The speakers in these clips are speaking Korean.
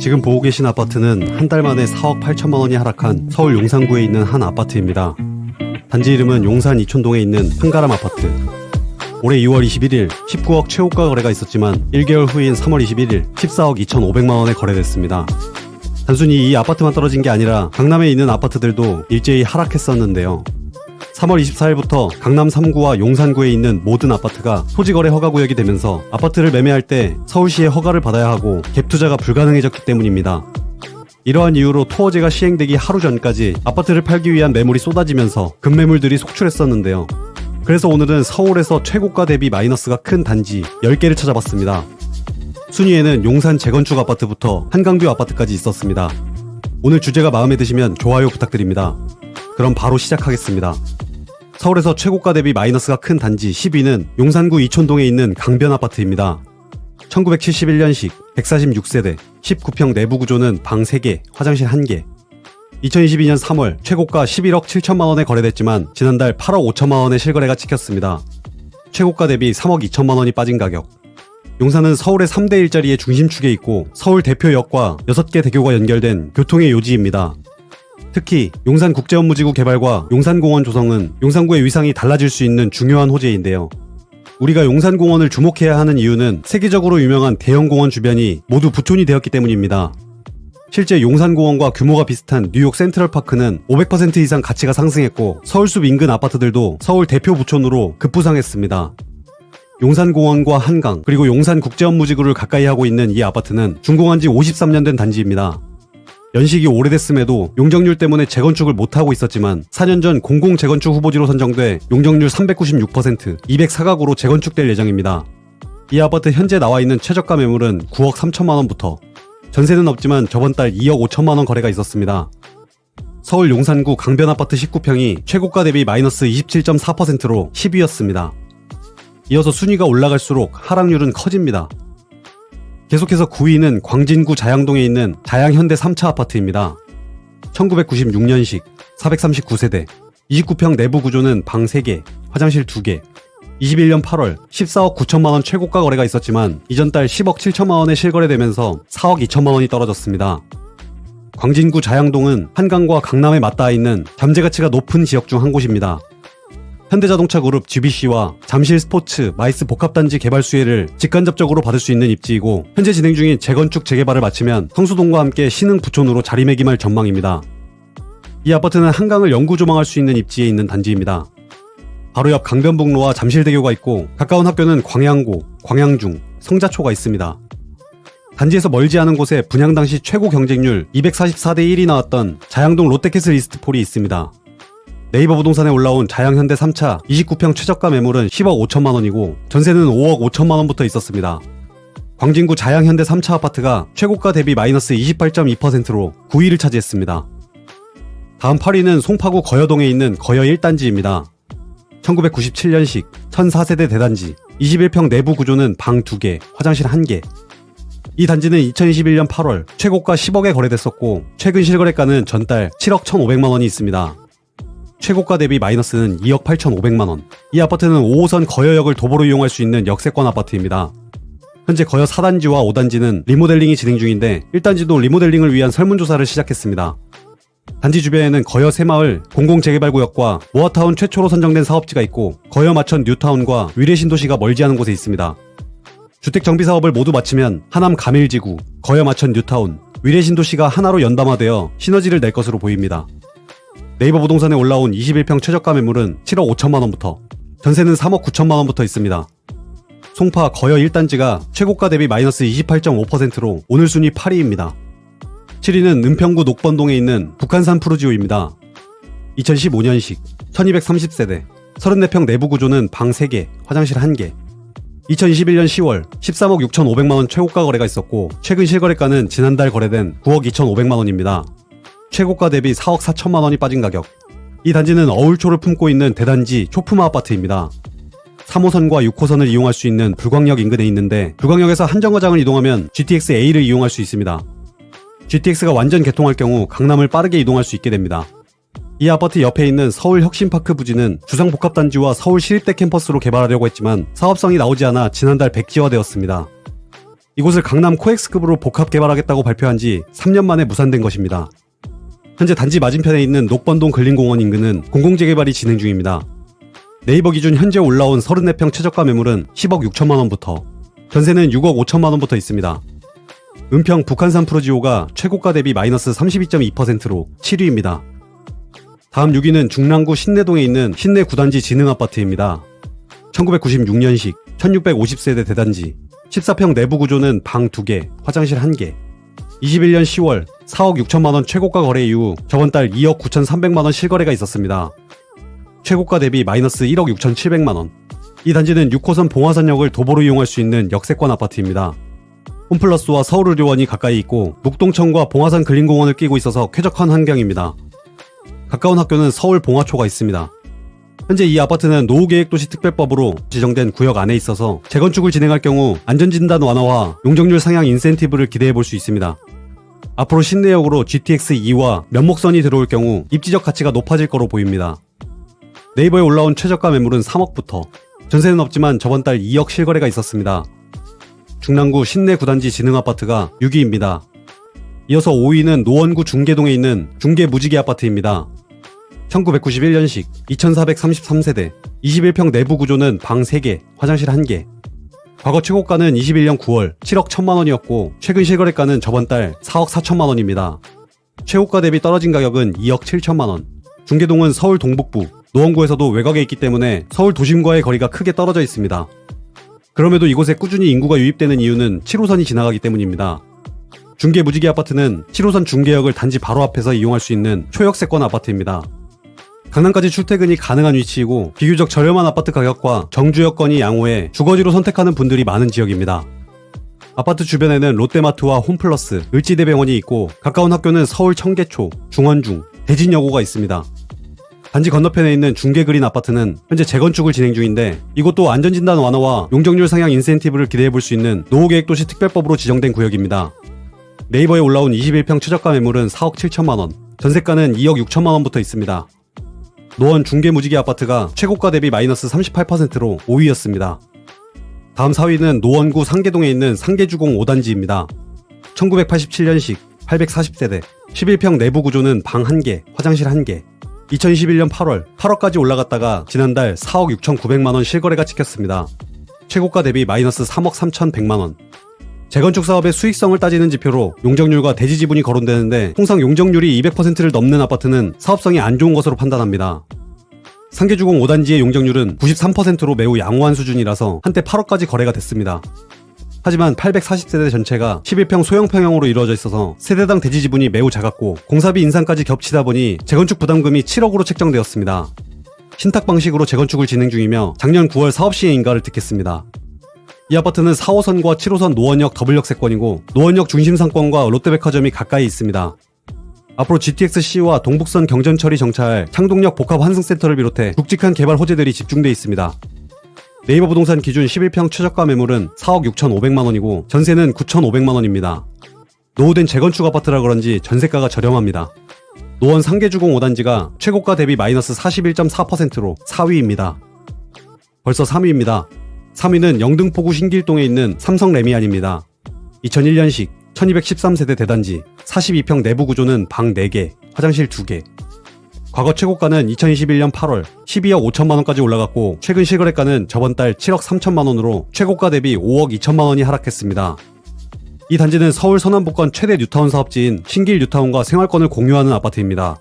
지금 보고 계신 아파트는 한 달 만에 4억 8천만 원이 하락한 서울 용산구에 있는 한 아파트입니다. 단지 이름은 용산 이촌동에 있는 한가람 아파트. 올해 2월 21일 19억 최고가 거래가 있었지만 1개월 후인 3월 21일 14억 2,500만 원에 거래됐습니다. 단순히 이 아파트만 떨어진 게 아니라 강남에 있는 아파트들도 일제히 하락했었는데요. 3월 24일부터 강남 3구와 용산구에 있는 모든 아파트가 토지거래 허가 구역이 되면서 아파트를 매매할 때 서울시의 허가를 받아야 하고 갭 투자가 불가능해졌기 때문입니다. 이러한 이유로 토어제가 시행되기 하루 전까지 아파트를 팔기 위한 매물이 쏟아지면서 급매물들이 속출했었는데요. 그래서 오늘은 서울에서 최고가 대비 마이너스가 큰 단지 10개를 찾아봤습니다. 순위에는 용산 재건축 아파트부터 한강뷰 아파트까지 있었습니다. 오늘 주제가 마음에 드시면 좋아요 부탁드립니다. 그럼 바로 시작하겠습니다. 서울에서 최고가 대비 마이너스가 큰 단지 10위는 용산구 이촌동에 있는 강변 아파트입니다. 1971년식 146세대 19평 내부 구조는 방 3개, 화장실 1개. 2022년 3월 최고가 11억 7천만 원에 거래됐지만 지난달 8억 5천만 원의 실거래가 찍혔습니다. 최고가 대비 3억 2천만 원이 빠진 가격. 용산은 서울의 3대 일자리의 중심축에 있고 서울 대표역과 6개 대교가 연결된 교통의 요지입니다. 특히 용산국제업무지구 개발과 용산공원 조성은 용산구의 위상이 달라질 수 있는 중요한 호재인데요. 우리가 용산공원을 주목해야 하는 이유는 세계적으로 유명한 대형공원 주변이 모두 부촌이 되었기 때문입니다. 실제 용산공원과 규모가 비슷한 뉴욕 센트럴파크는 500% 이상 가치가 상승했고 서울숲 인근 아파트들도 서울 대표 부촌으로 급부상했습니다. 용산공원과 한강 그리고 용산국제업무지구를 가까이 하고 있는 이 아파트는 준공한 지 53년 된 단지입니다. 연식이 오래됐음에도 용적률 때문에 재건축을 못하고 있었지만 4년 전 공공 재건축 후보지로 선정돼 용적률 396%, 204가구로 재건축될 예정입니다. 이 아파트 현재 나와 있는 최저가 매물은 9억 3천만 원부터 전세는 없지만 저번 달 2억 5천만 원 거래가 있었습니다. 서울 용산구 강변 아파트 19평이 최고가 대비 마이너스 27.4%로 10위였습니다. 이어서 순위가 올라갈수록 하락률은 커집니다. 계속해서 9위는 광진구 자양동에 있는 자양현대 3차 아파트입니다. 1996년식 439세대 29평 내부 구조는 방 3개, 화장실 2개 21년 8월 14억 9천만 원 최고가 거래가 있었지만 이전 달 10억 7천만 원에 실거래되면서 4억 2천만 원이 떨어졌습니다. 광진구 자양동은 한강과 강남에 맞닿아 있는 잠재 가치가 높은 지역 중 한 곳입니다. 현대자동차 그룹 GBC와 잠실 스포츠 마이스 복합단지 개발 수혜를 직간접적으로 받을 수 있는 입지이고 현재 진행 중인 재건축 재개발을 마치면 성수동과 함께 신흥 부촌으로 자리매김할 전망입니다. 이 아파트는 한강을 영구 조망할 수 있는 입지에 있는 단지입니다. 바로 옆 강변북로와 잠실대교가 있고 가까운 학교는 광양고, 광양중, 성자초가 있습니다. 단지에서 멀지 않은 곳에 분양 당시 최고 경쟁률 244대 1이 나왔던 자양동 롯데캐슬 이스트폴이 있습니다. 네이버 부동산에 올라온 자양현대 3차 29평 최저가 매물은 10억 5천만 원이고 전세는 5억 5천만 원부터 있었습니다. 광진구 자양현대 3차 아파트가 최고가 대비 마이너스 28.2%로 9위를 차지했습니다. 다음 8위는 송파구 거여동에 있는 거여 1단지입니다. 1997년식 1004세대 대단지 21평 내부 구조는 방 2개, 화장실 1개. 이 단지는 2021년 8월 최고가 10억에 거래됐었고 최근 실거래가는 전달 7억 1,500만 원이 있습니다. 최고가 대비 마이너스는 2억 8,500만 원. 이 아파트는 5호선 거여역을 도보로 이용할 수 있는 역세권 아파트입니다. 현재 거여 4단지와 5단지는 리모델링이 진행 중인데 1단지도 리모델링을 위한 설문조사를 시작했습니다. 단지 주변에는 거여 새마을 공공재개발구역과 모아타운 최초로 선정된 사업지가 있고 거여 마천 뉴타운과 위례 신도시가 멀지 않은 곳에 있습니다. 주택 정비 사업을 모두 마치면 하남 가밀지구, 거여 마천 뉴타운, 위례 신도시가 하나로 연담화되어 시너지를 낼 것으로 보입니다. 네이버 부동산에 올라온 21평 최저가 매물은 7억 5천만 원부터 전세는 3억 9천만 원부터 있습니다. 송파 거여 1단지가 최고가 대비 마이너스 28.5%로 오늘 순위 8위입니다. 7위는 은평구 녹번동에 있는 북한산 푸르지오입니다. 2015년식 1230세대 34평 내부 구조는 방 3개, 화장실 1개 2021년 10월 13억 6,500만 원 최고가 거래가 있었고 최근 실거래가는 지난달 거래된 9억 2,500만 원입니다. 최고가 대비 4억 4천만 원이 빠진 가격. 이 단지는 어울초를 품고 있는 대단지 초품화 아파트입니다. 3호선과 6호선을 이용할 수 있는 불광역 인근에 있는데 불광역에서 한정거장을 이동하면 GTX A를 이용할 수 있습니다. GTX가 완전 개통할 경우 강남을 빠르게 이동할 수 있게 됩니다. 이 아파트 옆에 있는 서울 혁신파크 부지는 주상복합단지와 서울 시립대 캠퍼스로 개발하려고 했지만 사업성이 나오지 않아 지난달 백지화되었습니다. 이곳을 강남 코엑스급으로 복합 개발하겠다고 발표한 지 3년 만에 무산된 것입니다. 현재 단지 맞은편에 있는 녹번동 근린공원 인근은 공공재개발이 진행 중입니다. 네이버 기준 현재 올라온 34평 최저가 매물은 10억 6천만 원부터, 전세는 6억 5천만 원부터 있습니다. 은평 북한산 프로지오가 최고가 대비 마이너스 32.2%로 7위입니다. 다음 6위는 중랑구 신내동에 있는 신내 9단지 진흥아파트입니다. 1996년식 1650세대 대단지 14평 내부 구조는 방 2개, 화장실 1개 21년 10월 4억 6천만 원 최고가 거래 이후 저번 달 2억 9,300만 원 실거래가 있었습니다. 최고가 대비 마이너스 1억 6,700만 원 이 단지는 6호선 봉화산역을 도보로 이용할 수 있는 역세권 아파트입니다. 홈플러스와 서울의료원이 가까이 있고 목동천과 봉화산 근린공원을 끼고 있어서 쾌적한 환경입니다. 가까운 학교는 서울 봉화초가 있습니다. 현재 이 아파트는 노후계획도시특별법으로 지정된 구역 안에 있어서 재건축을 진행할 경우 안전진단 완화와 용적률 상향 인센티브를 기대해 볼 수 있습니다. 앞으로 신내역으로 GTX-2와 면목선이 들어올 경우 입지적 가치가 높아질 거로 보입니다. 네이버에 올라온 최저가 매물은 3억부터 전세는 없지만 저번 달 2억 실거래가 있었습니다. 중랑구 신내 구단지 진흥아파트가 6위입니다. 이어서 5위는 노원구 중계동에 있는 중계 무지개 아파트입니다. 1991년식 2433세대 21평 내부 구조는 방 3개, 화장실 1개. 과거 최고가는 21년 9월 7억 1천만 원이었고 최근 실거래가는 저번 달 4억 4천만 원입니다. 최고가 대비 떨어진 가격은 2억 7천만 원. 중계동은 서울 동북부, 노원구에서도 외곽에 있기 때문에 서울 도심과의 거리가 크게 떨어져 있습니다. 그럼에도 이곳에 꾸준히 인구가 유입되는 이유는 7호선이 지나가기 때문입니다. 중계 무지개 아파트는 7호선 중계역을 단지 바로 앞에서 이용할 수 있는 초역세권 아파트입니다. 강남까지 출퇴근이 가능한 위치이고 비교적 저렴한 아파트 가격과 정주 여건이 양호해 주거지로 선택하는 분들이 많은 지역입니다. 아파트 주변에는 롯데마트와 홈플러스, 을지대병원이 있고 가까운 학교는 서울 청계초, 중원중, 대진여고가 있습니다. 단지 건너편에 있는 중계그린 아파트는 현재 재건축을 진행 중인데 이곳도 안전진단 완화와 용적률 상향 인센티브를 기대해 볼 수 있는 노후계획도시 특별법으로 지정된 구역입니다. 네이버에 올라온 21평 최저가 매물은 4억 7천만 원, 전세가는 2억 6천만 원부터 있습니다. 노원 중계무지개 아파트가 최고가 대비 마이너스 38%로 5위였습니다. 다음 4위는 노원구 상계동에 있는 상계주공 5단지입니다. 1987년식 840세대 11평 내부 구조는 방 1개, 화장실 1개 2021년 8월 8억까지 올라갔다가 지난달 4억 6,900만원 실거래가 찍혔습니다. 최고가 대비 마이너스 3억 3,100만원 재건축 사업의 수익성을 따지는 지표로 용적률과 대지 지분이 거론되는데 통상 용적률이 200%를 넘는 아파트는 사업성이 안 좋은 것으로 판단합니다. 상계주공 5단지의 용적률은 93%로 매우 양호한 수준이라서 한때 8억까지 거래가 됐습니다. 하지만 840세대 전체가 11평 소형평형으로 이루어져 있어서 세대당 대지 지분이 매우 작았고 공사비 인상까지 겹치다 보니 재건축 부담금이 7억으로 책정되었습니다. 신탁 방식으로 재건축을 진행 중이며 작년 9월 사업 시행 인가를 득했습니다. 이 아파트는 4호선과 7호선 노원역 더블역 세권이고 노원역 중심 상권과 롯데백화점이 가까이 있습니다. 앞으로 GTX-C와 동북선 경전철이 정차할 창동역 복합 환승센터를 비롯해 굵직한 개발 호재들이 집중돼 있습니다. 네이버 부동산 기준 11평 최저가 매물은 4억 6,500만 원이고 전세는 9,500만 원입니다. 노후된 재건축 아파트라 그런지 전세가가 저렴합니다. 노원 상계주공 5단지가 최고가 대비 마이너스 41.4%로 4위입니다. 벌써 3위입니다. 3위는 영등포구 신길동에 있는 삼성 레미안입니다. 2001년식 1213세대 대단지 42평 내부 구조는 방 4개, 화장실 2개. 과거 최고가는 2021년 8월 12억 5천만 원까지 올라갔고 최근 실거래가는 저번 달 7억 3천만 원으로 최고가 대비 5억 2천만 원이 하락했습니다. 이 단지는 서울 서남부권 최대 뉴타운 사업지인 신길 뉴타운과 생활권을 공유하는 아파트입니다.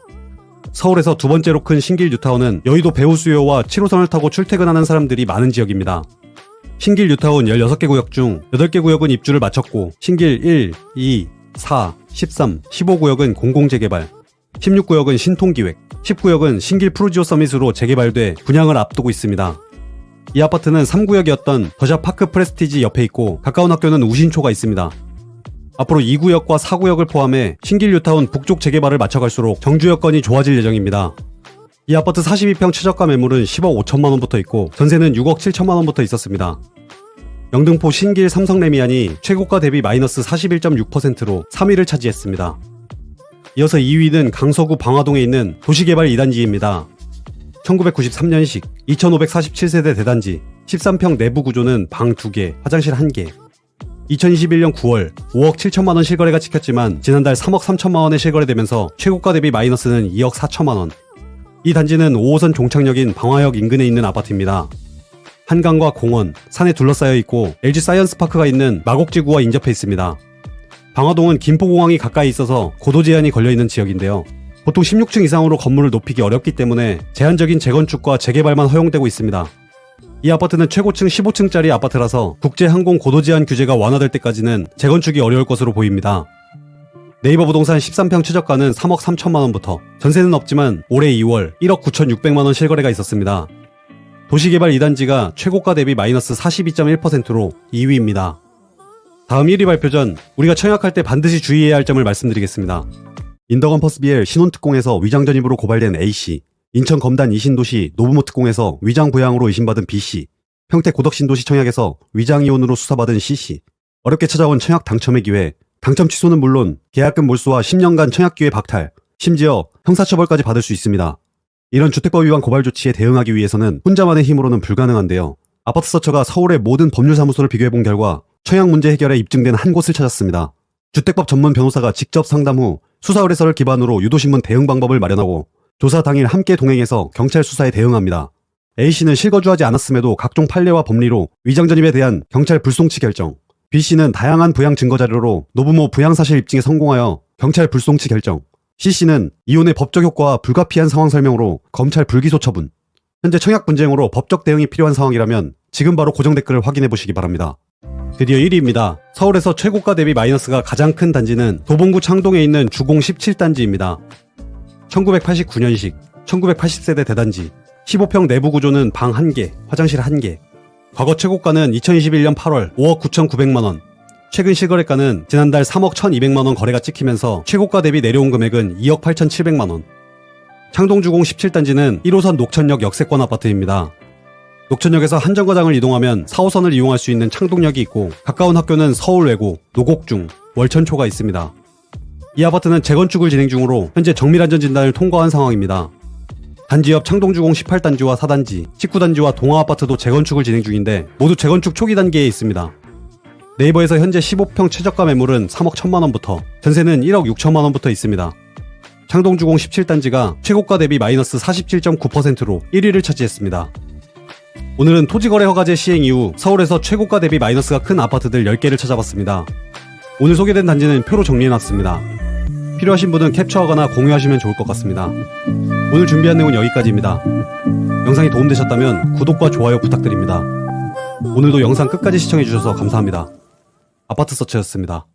서울에서 두 번째로 큰 신길 뉴타운은 여의도 배우 수요와 7호선을 타고 출퇴근하는 사람들이 많은 지역입니다. 신길 뉴타운 16개 구역 중 8개 구역은 입주를 마쳤고 신길 1, 2, 4, 13, 15구역은 공공재개발, 16구역은 신통기획, 10구역은 신길 프루지오 서밋으로 재개발돼 분양을 앞두고 있습니다. 이 아파트는 3구역이었던 더샵 파크 프레스티지 옆에 있고 가까운 학교는 우신초가 있습니다. 앞으로 2구역과 4구역을 포함해 신길 뉴타운 북쪽 재개발을 맞춰갈수록 정주 여건이 좋아질 예정입니다. 이 아파트 42평 최저가 매물은 10억 5천만 원부터 있고 전세는 6억 7천만 원부터 있었습니다. 영등포 신길 삼성레미안이 최고가 대비 마이너스 41.6%로 3위를 차지했습니다. 이어서 2위는 강서구 방화동에 있는 도시개발 2단지입니다. 1993년식 2547세대 대단지 13평 내부 구조는 방 2개, 화장실 1개. 2021년 9월 5억 7천만 원 실거래가 찍혔지만 지난달 3억 3천만 원에 실거래되면서 최고가 대비 마이너스는 2억 4천만 원. 이 단지는 5호선 종착역인 방화역 인근에 있는 아파트입니다. 한강과 공원, 산에 둘러싸여 있고 LG 사이언스파크가 있는 마곡지구와 인접해 있습니다. 방화동은 김포공항이 가까이 있어서 고도 제한이 걸려 있는 지역인데요. 보통 16층 이상으로 건물을 높이기 어렵기 때문에 제한적인 재건축과 재개발만 허용되고 있습니다. 이 아파트는 최고층 15층짜리 아파트라서 국제항공 고도 제한 규제가 완화될 때까지는 재건축이 어려울 것으로 보입니다. 네이버 부동산 13평 최저가는 3억 3천만 원부터 전세는 없지만 올해 2월 1억 9,600만 원 실거래가 있었습니다. 도시개발 2단지가 최고가 대비 마이너스 42.1%로 2위입니다. 다음 1위 발표 전 우리가 청약할 때 반드시 주의해야 할 점을 말씀드리겠습니다. 인더건 퍼스비엘 신혼특공에서 위장 전입으로 고발된 A씨, 인천 검단 이신도시 노부모 특공에서 위장 부양으로 의심받은 B씨, 평택 고덕신도시 청약에서 위장 이혼으로 수사받은 C씨, 어렵게 찾아온 청약 당첨의 기회, 당첨 취소는 물론 계약금 몰수와 10년간 청약 기회 박탈, 심지어 형사처벌까지 받을 수 있습니다. 이런 주택법 위반 고발 조치에 대응하기 위해서는 혼자만의 힘으로는 불가능한데요. 아파트 서처가 서울의 모든 법률사무소를 비교해본 결과 청약 문제 해결에 입증된 한 곳을 찾았습니다. 주택법 전문 변호사가 직접 상담 후 수사 의뢰서를 기반으로 유도신문 대응 방법을 마련하고 조사 당일 함께 동행해서 경찰 수사에 대응합니다. A씨는 실거주하지 않았음에도 각종 판례와 법리로 위장 전입에 대한 경찰 불송치 결정, B씨는 다양한 부양 증거 자료로 노부모 부양 사실 입증에 성공하여 경찰 불송치 결정, C씨는 이혼의 법적 효과와 불가피한 상황 설명으로 검찰 불기소 처분. 현재 청약 분쟁으로 법적 대응이 필요한 상황이라면 지금 바로 고정 댓글을 확인해 보시기 바랍니다. 드디어 1위입니다. 서울에서 최고가 대비 마이너스가 가장 큰 단지는 도봉구 창동에 있는 주공 17단지입니다. 1989년식, 1980세대 대단지, 15평 내부 구조는 방 1개, 화장실 1개. 과거 최고가는 2021년 8월 5억 9,900만원. 최근 실거래가는 지난달 3억 1,200만원 거래가 찍히면서 최고가 대비 내려온 금액은 2억 8,700만원. 창동주공 17단지는 1호선 녹천역 역세권 아파트입니다. 녹천역에서 한정거장을 이동하면 4호선을 이용할 수 있는 창동역이 있고 가까운 학교는 서울 외고, 노곡중, 월천초가 있습니다. 이 아파트는 재건축을 진행 중으로 현재 정밀안전 진단을 통과한 상황입니다. 단지 옆 창동주공 18단지와 4단지, 19단지와 동아아파트도 재건축을 진행 중인데 모두 재건축 초기 단계에 있습니다. 네이버에서 현재 15평 최저가 매물은 3억 1천만 원부터, 전세는 1억 6천만 원부터 있습니다. 창동주공 17단지가 최고가 대비 마이너스 47.9%로 1위를 차지했습니다. 오늘은 토지거래 허가제 시행 이후 서울에서 최고가 대비 마이너스가 큰 아파트들 10개를 찾아봤습니다. 오늘 소개된 단지는 표로 정리해놨습니다. 필요하신 분은 캡처하거나 공유하시면 좋을 것 같습니다. 오늘 준비한 내용은 여기까지입니다. 영상이 도움되셨다면 구독과 좋아요 부탁드립니다. 오늘도 영상 끝까지 시청해주셔서 감사합니다. 아파트 서치였습니다.